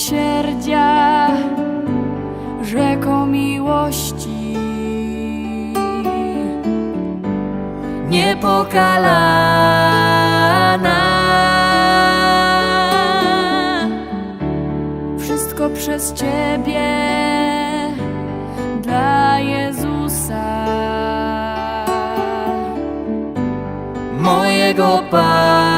Miłosierdzia, rzeką miłości. Niepokalana. Wszystko przez Ciebie dla Jezusa, mojego Pana.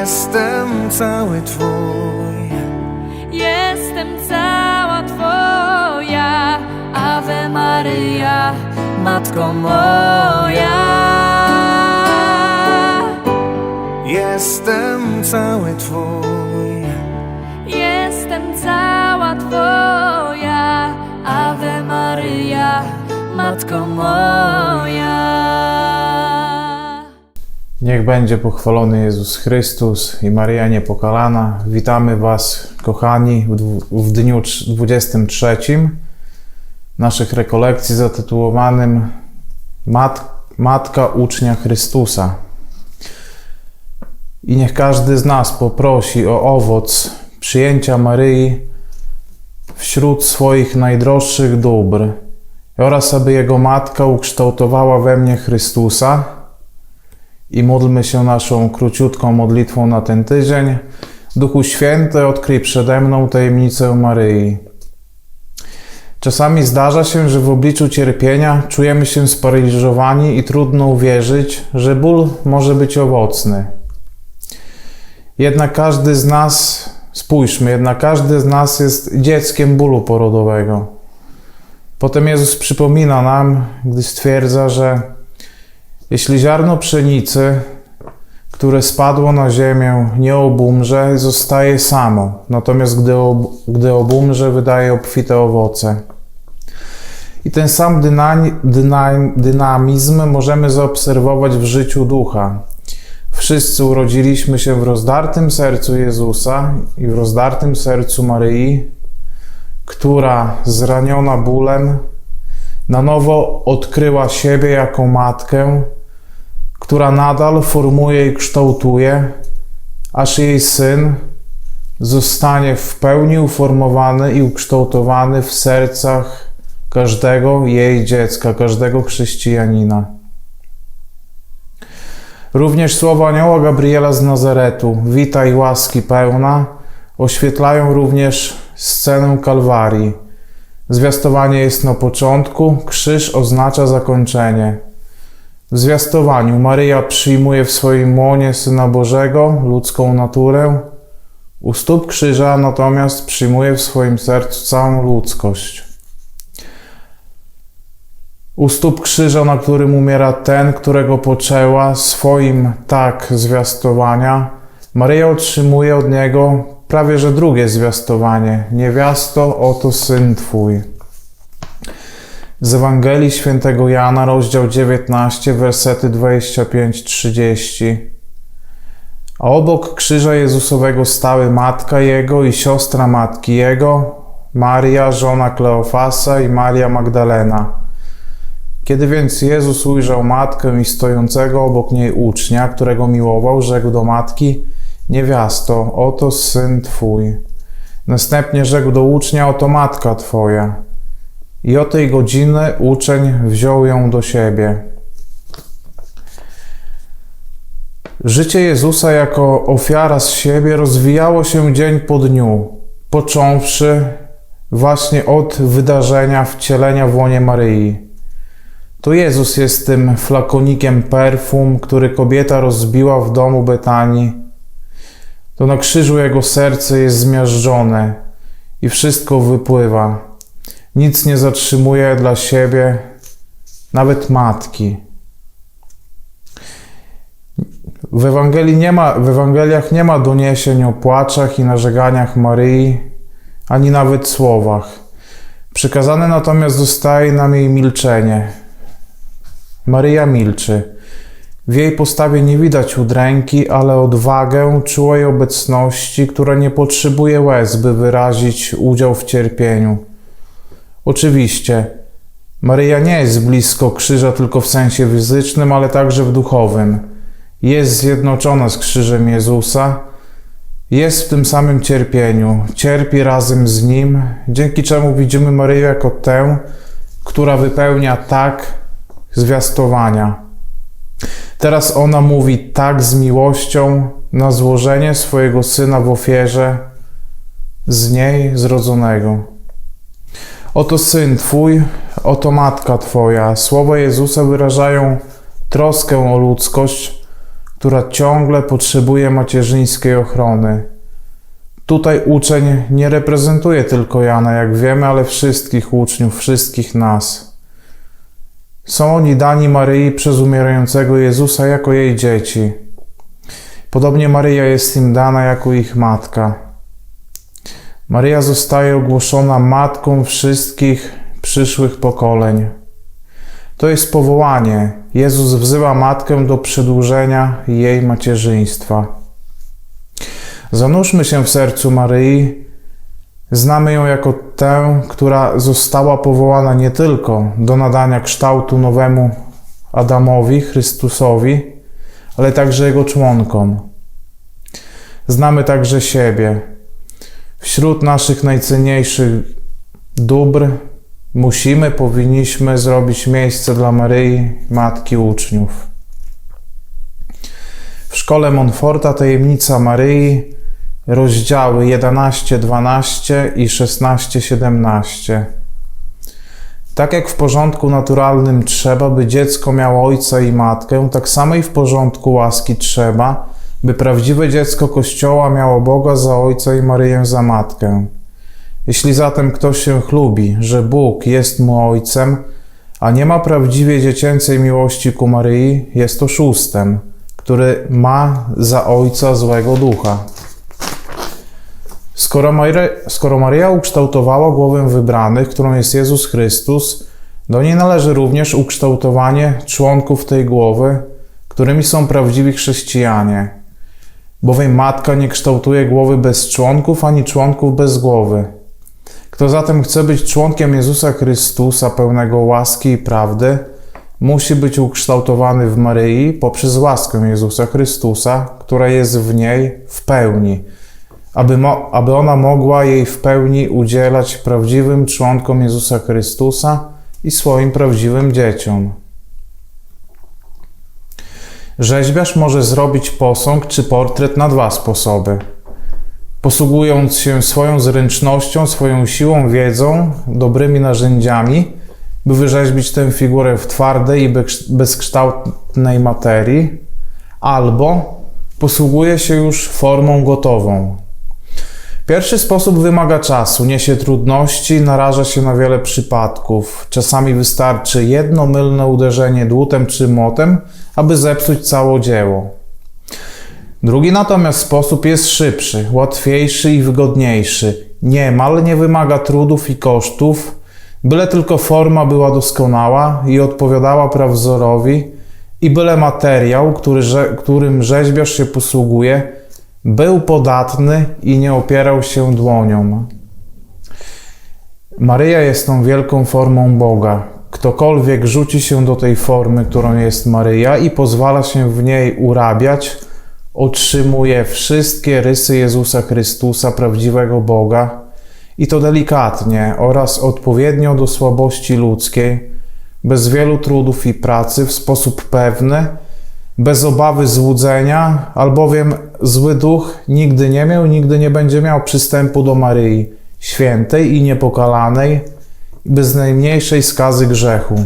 Jestem cały Twój, Jestem cała Twoja, Ave Maryja, Matko moja. jestem cały Twój, Jestem cała Twoja, Ave Maryja, Matko moja. Niech będzie pochwalony Jezus Chrystus i Maryja Niepokalana. Witamy Was, kochani, w, dniu trz- 23 naszych rekolekcji zatytułowanym Mat, Matka Ucznia Chrystusa. I niech każdy z nas poprosi o owoc przyjęcia Maryi wśród swoich najdroższych dóbr oraz aby Jego Matka ukształtowała we mnie Chrystusa, i módlmy się naszą króciutką modlitwą na ten tydzień. Duchu Święty, odkryj przede mną tajemnicę Maryi. Czasami zdarza się, że w obliczu cierpienia czujemy się sparaliżowani i trudno uwierzyć, że ból może być owocny. Jednak każdy z nas, spójrzmy, jednak każdy z nas jest dzieckiem bólu porodowego. Potem Jezus przypomina nam, gdy stwierdza, że jeśli ziarno pszenicy, które spadło na ziemię, nie obumrze, zostaje samo, natomiast gdy, ob, gdy obumrze, wydaje obfite owoce. I ten sam dyna, dyna, dynamizm możemy zaobserwować w życiu ducha. Wszyscy urodziliśmy się w rozdartym sercu Jezusa i w rozdartym sercu Maryi, która zraniona bólem na nowo odkryła siebie jako matkę, która nadal formuje i kształtuje, aż jej syn zostanie w pełni uformowany i ukształtowany w sercach każdego jej dziecka, każdego chrześcijanina. Również słowa anioła Gabriela z Nazaretu, witaj łaski pełna, oświetlają również scenę Kalwarii. Zwiastowanie jest na początku, krzyż oznacza zakończenie. W zwiastowaniu Maryja przyjmuje w swoim łonie Syna Bożego, ludzką naturę. U stóp krzyża natomiast przyjmuje w swoim sercu całą ludzkość. U stóp krzyża, na którym umiera ten, którego poczęła swoim tak zwiastowania, Maryja otrzymuje od niego prawie że drugie zwiastowanie. Niewiasto, oto syn twój. Z Ewangelii Świętego Jana, rozdział 19, wersety 25-30. A obok krzyża Jezusowego stały matka jego i siostra matki jego, Maria, żona Kleofasa i Maria Magdalena. Kiedy więc Jezus ujrzał matkę i stojącego obok niej ucznia, którego miłował, rzekł do matki: Niewiasto, oto syn twój. Następnie rzekł do ucznia: Oto matka twoja. I o tej godziny uczeń wziął ją do siebie. Życie Jezusa jako ofiara z siebie rozwijało się dzień po dniu, począwszy właśnie od wydarzenia wcielenia w łonie Maryi. To Jezus jest tym flakonikiem perfum, który kobieta rozbiła w domu Betanii. To na krzyżu jego serce jest zmiażdżone i wszystko wypływa. Nic nie zatrzymuje dla siebie, nawet matki. W, Ewangelii nie ma, w Ewangeliach nie ma doniesień o płaczach i narzekaniach Maryi, ani nawet słowach. Przykazane natomiast zostaje nam jej milczenie. Maryja milczy. W jej postawie nie widać udręki, ale odwagę, czułej obecności, która nie potrzebuje łez, by wyrazić udział w cierpieniu. Oczywiście, Maryja nie jest blisko krzyża tylko w sensie fizycznym, ale także w duchowym. jest zjednoczona z krzyżem Jezusa, jest w tym samym cierpieniu, cierpi razem z Nim, dzięki czemu widzimy Maryję jako tę, która wypełnia tak zwiastowania. Teraz ona mówi tak z miłością na złożenie swojego syna w ofierze z niej zrodzonego. Oto syn Twój, oto matka Twoja. Słowa Jezusa wyrażają troskę o ludzkość, która ciągle potrzebuje macierzyńskiej ochrony. Tutaj uczeń nie reprezentuje tylko Jana, jak wiemy, ale wszystkich uczniów, wszystkich nas. Są oni dani Maryi przez umierającego Jezusa jako jej dzieci. Podobnie Maryja jest im dana jako ich matka. Maryja zostaje ogłoszona matką wszystkich przyszłych pokoleń. To jest powołanie. Jezus wzywa matkę do przedłużenia jej macierzyństwa. Zanurzmy się w sercu Maryi. Znamy ją jako tę, która została powołana nie tylko do nadania kształtu nowemu Adamowi, Chrystusowi, ale także jego członkom. Znamy także siebie. Wśród naszych najcenniejszych dóbr musimy, powinniśmy zrobić miejsce dla Maryi, Matki Uczniów. W szkole Monforta Tajemnica Maryi rozdziały 11, 12 i 16, 17. Tak jak w porządku naturalnym trzeba, by dziecko miało ojca i matkę, tak samo i w porządku łaski trzeba, by prawdziwe dziecko Kościoła miało Boga za ojca i Maryję za matkę. Jeśli zatem ktoś się chlubi, że Bóg jest mu ojcem, a nie ma prawdziwie dziecięcej miłości ku Maryi, jest oszustem, który ma za ojca złego ducha. Skoro, Maryja, skoro Maryja ukształtowała głowę wybranych, którą jest Jezus Chrystus, do niej należy również ukształtowanie członków tej głowy, którymi są prawdziwi chrześcijanie. Bowiem matka nie kształtuje głowy bez członków, ani członków bez głowy. Kto zatem chce być członkiem Jezusa Chrystusa, pełnego łaski i prawdy, musi być ukształtowany w Maryi poprzez łaskę Jezusa Chrystusa, która jest w niej w pełni, aby, mo- aby ona mogła jej w pełni udzielać prawdziwym członkom Jezusa Chrystusa i swoim prawdziwym dzieciom. Rzeźbiarz może zrobić posąg czy portret na dwa sposoby. Posługując się swoją zręcznością, swoją siłą, wiedzą, dobrymi narzędziami, by wyrzeźbić tę figurę w twardej i bez- bezkształtnej materii, albo posługuje się już formą gotową. Pierwszy sposób wymaga czasu, niesie trudności, naraża się na wiele przypadków. Czasami wystarczy jedno mylne uderzenie dłutem czy młotem, aby zepsuć całe dzieło. Drugi natomiast sposób jest szybszy, łatwiejszy i wygodniejszy. Niemal nie wymaga trudów i kosztów, byle tylko forma była doskonała i odpowiadała prawzorowi, i byle materiał, który, którym rzeźbiarz się posługuje, był podatny i nie opierał się dłonią. Maryja jest tą wielką formą Boga. Ktokolwiek rzuci się do tej formy, którą jest Maryja i pozwala się w niej urabiać, otrzymuje wszystkie rysy Jezusa Chrystusa, prawdziwego Boga, i to delikatnie oraz odpowiednio do słabości ludzkiej, bez wielu trudów i pracy, w sposób pewny, bez obawy złudzenia, albowiem zły duch nigdy nie miał, nigdy nie będzie miał przystępu do Maryi, świętej i niepokalanej, bez najmniejszej skazy grzechu.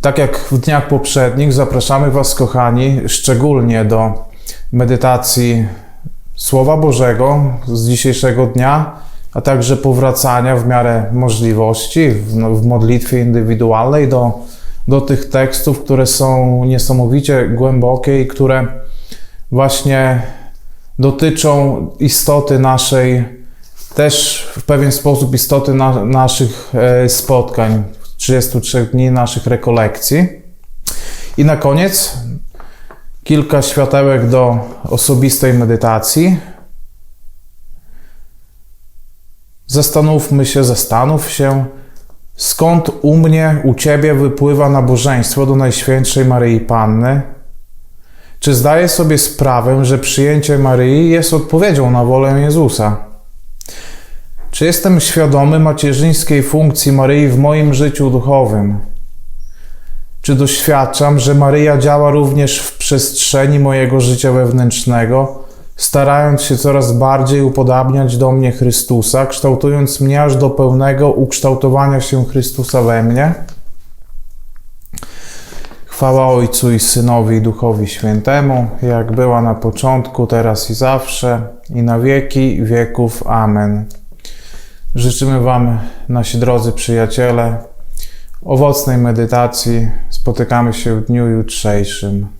Tak jak w dniach poprzednich, zapraszamy Was, kochani, szczególnie do medytacji Słowa Bożego z dzisiejszego dnia, a także powracania w miarę możliwości w, no, modlitwie indywidualnej do, do tych tekstów, które są niesamowicie głębokie i które właśnie dotyczą istoty naszej, też w pewien sposób istoty na, naszych e, spotkań, 33 dni naszych rekolekcji. I na koniec kilka światełek do osobistej medytacji. Zastanówmy się, zastanów się, Skąd u mnie, u Ciebie wypływa nabożeństwo do Najświętszej Maryi Panny? Czy zdaję sobie sprawę, że przyjęcie Maryi jest odpowiedzią na wolę Jezusa? Czy jestem świadomy macierzyńskiej funkcji Maryi w moim życiu duchowym? Czy doświadczam, że Maryja działa również w przestrzeni mojego życia wewnętrznego, starając się coraz bardziej upodabniać do mnie Chrystusa, kształtując mnie aż do pełnego ukształtowania się Chrystusa we mnie? Chwała Ojcu i Synowi i Duchowi Świętemu, jak była na początku, teraz i zawsze, i na wieki wieków. Amen. Życzymy Wam, nasi drodzy przyjaciele, owocnej medytacji. Spotykamy się w dniu jutrzejszym.